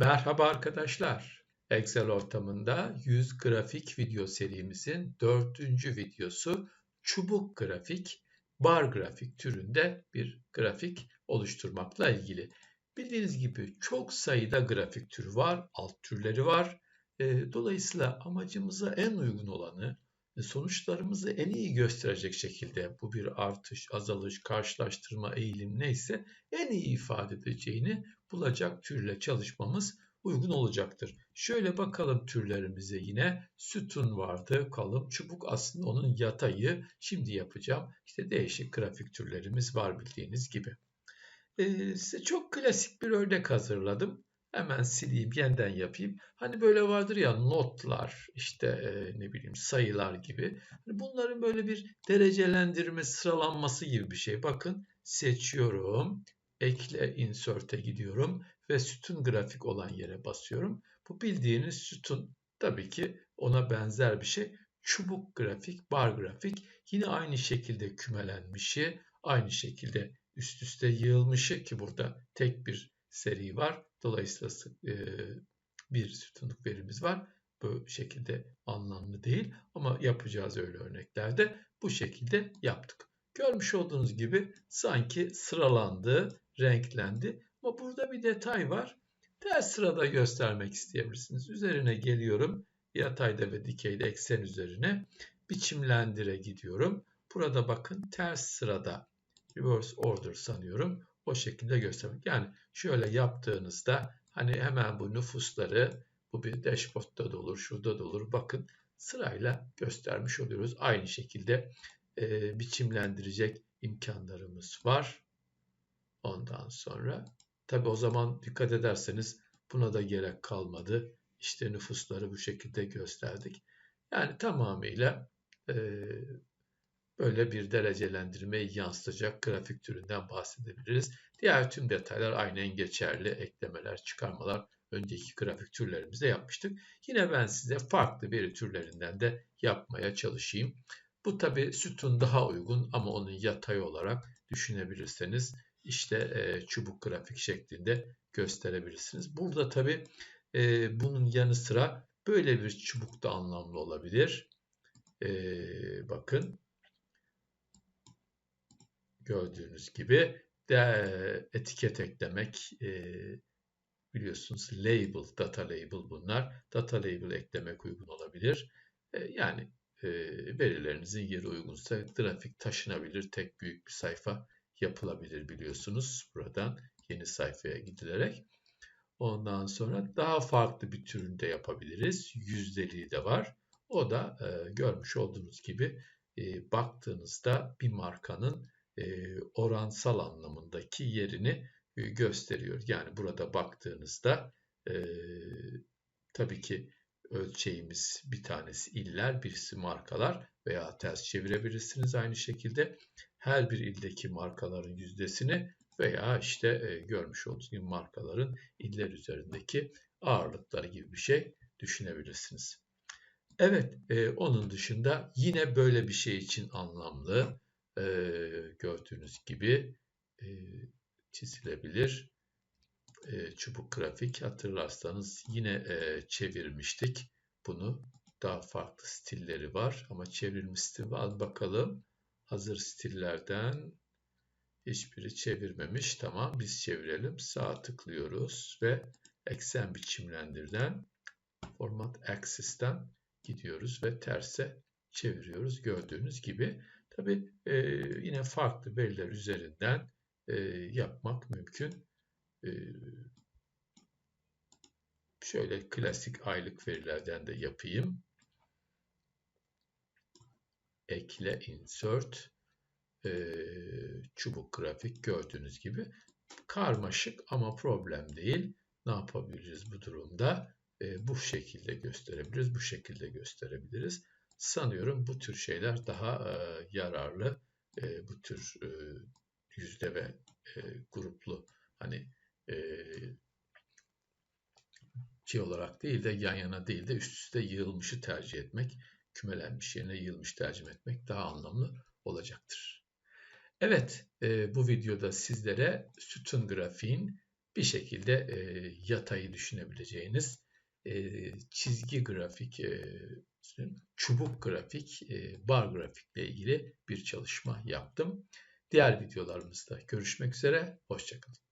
Merhaba arkadaşlar. Excel ortamında 100 grafik video serimizin dördüncü videosu çubuk grafik, bar grafik türünde bir grafik oluşturmakla ilgili. Bildiğiniz gibi çok sayıda grafik türü var, alt türleri var. E, dolayısıyla amacımıza en uygun olanı, sonuçlarımızı en iyi gösterecek şekilde bu bir artış, azalış, karşılaştırma eğilim neyse en iyi ifade edeceğini bulacak türle çalışmamız uygun olacaktır. Şöyle bakalım türlerimize yine. Sütun vardı, kalın, çubuk aslında onun yatayı. Şimdi yapacağım. İşte değişik grafik türlerimiz var bildiğiniz gibi. Ee, size çok klasik bir örnek hazırladım. Hemen sileyim, yeniden yapayım. Hani böyle vardır ya notlar, işte e, ne bileyim sayılar gibi. Hani bunların böyle bir derecelendirme, sıralanması gibi bir şey. Bakın seçiyorum, ekle insert'e gidiyorum ve sütun grafik olan yere basıyorum. Bu bildiğiniz sütun tabii ki ona benzer bir şey. Çubuk grafik, bar grafik yine aynı şekilde kümelenmişi, aynı şekilde üst üste yığılmışı ki burada tek bir seri var. Dolayısıyla e, bir sütunluk verimiz var. Bu şekilde anlamlı değil ama yapacağız öyle örneklerde. Bu şekilde yaptık. Görmüş olduğunuz gibi sanki sıralandı, renklendi. Ama burada bir detay var. Ters sırada göstermek isteyebilirsiniz. Üzerine geliyorum. Yatayda ve dikeyde eksen üzerine biçimlendire gidiyorum. Burada bakın ters sırada reverse order sanıyorum. O şekilde göstermek. Yani şöyle yaptığınızda hani hemen bu nüfusları bu bir dashboardda da olur, şurada da olur. Bakın sırayla göstermiş oluyoruz. Aynı şekilde e, biçimlendirecek imkanlarımız var. Ondan sonra tabi o zaman dikkat ederseniz buna da gerek kalmadı. İşte nüfusları bu şekilde gösterdik. Yani tamamıyla e, böyle bir derecelendirmeyi yansıtacak grafik türünden bahsedebiliriz. Diğer tüm detaylar aynen geçerli. Eklemeler, çıkarmalar önceki grafik türlerimizde yapmıştık. Yine ben size farklı veri türlerinden de yapmaya çalışayım. Bu tabi sütun daha uygun ama onun yatay olarak düşünebilirseniz işte e, çubuk grafik şeklinde gösterebilirsiniz. Burada tabi e, bunun yanı sıra böyle bir çubuk da anlamlı olabilir. E, bakın gördüğünüz gibi de etiket eklemek e, biliyorsunuz label, data label bunlar. Data label eklemek uygun olabilir. E, yani e, verilerinizin yeri uygunsa grafik taşınabilir. Tek büyük bir sayfa yapılabilir biliyorsunuz. Buradan yeni sayfaya gidilerek. Ondan sonra daha farklı bir türünde yapabiliriz. Yüzdeliği de var. O da e, görmüş olduğunuz gibi e, baktığınızda bir markanın oransal anlamındaki yerini e, gösteriyor. Yani burada baktığınızda e, tabii ki ölçeğimiz bir tanesi iller, birisi markalar veya ters çevirebilirsiniz aynı şekilde. Her bir ildeki markaların yüzdesini veya işte e, görmüş olduğunuz markaların iller üzerindeki ağırlıkları gibi bir şey düşünebilirsiniz. Evet, e, onun dışında yine böyle bir şey için anlamlı e, gördüğünüz gibi e, çizilebilir e, çubuk grafik hatırlarsanız yine e, çevirmiştik bunu. Daha farklı stilleri var ama çevrilmiş stil var. Bakalım hazır stillerden hiçbiri çevirmemiş. Tamam biz çevirelim. Sağ tıklıyoruz ve eksen biçimlendirden format axis'ten gidiyoruz ve terse çeviriyoruz. Gördüğünüz gibi tabi e, yine farklı veriler üzerinden e, yapmak mümkün. Ee, şöyle klasik aylık verilerden de yapayım. Ekle, insert, ee, çubuk grafik gördüğünüz gibi. Karmaşık ama problem değil. Ne yapabiliriz bu durumda? Ee, bu şekilde gösterebiliriz, bu şekilde gösterebiliriz. Sanıyorum bu tür şeyler daha e, yararlı. bu tür e, yüzde ve e, gruplu hani şey olarak değil de yan yana değil de üst üste yığılmışı tercih etmek, kümelenmiş yerine yığılmış tercih etmek daha anlamlı olacaktır. Evet, bu videoda sizlere sütun grafiğin bir şekilde e, yatayı düşünebileceğiniz e, çizgi grafik, e, çubuk grafik, e, bar grafikle ilgili bir çalışma yaptım. Diğer videolarımızda görüşmek üzere, hoşçakalın.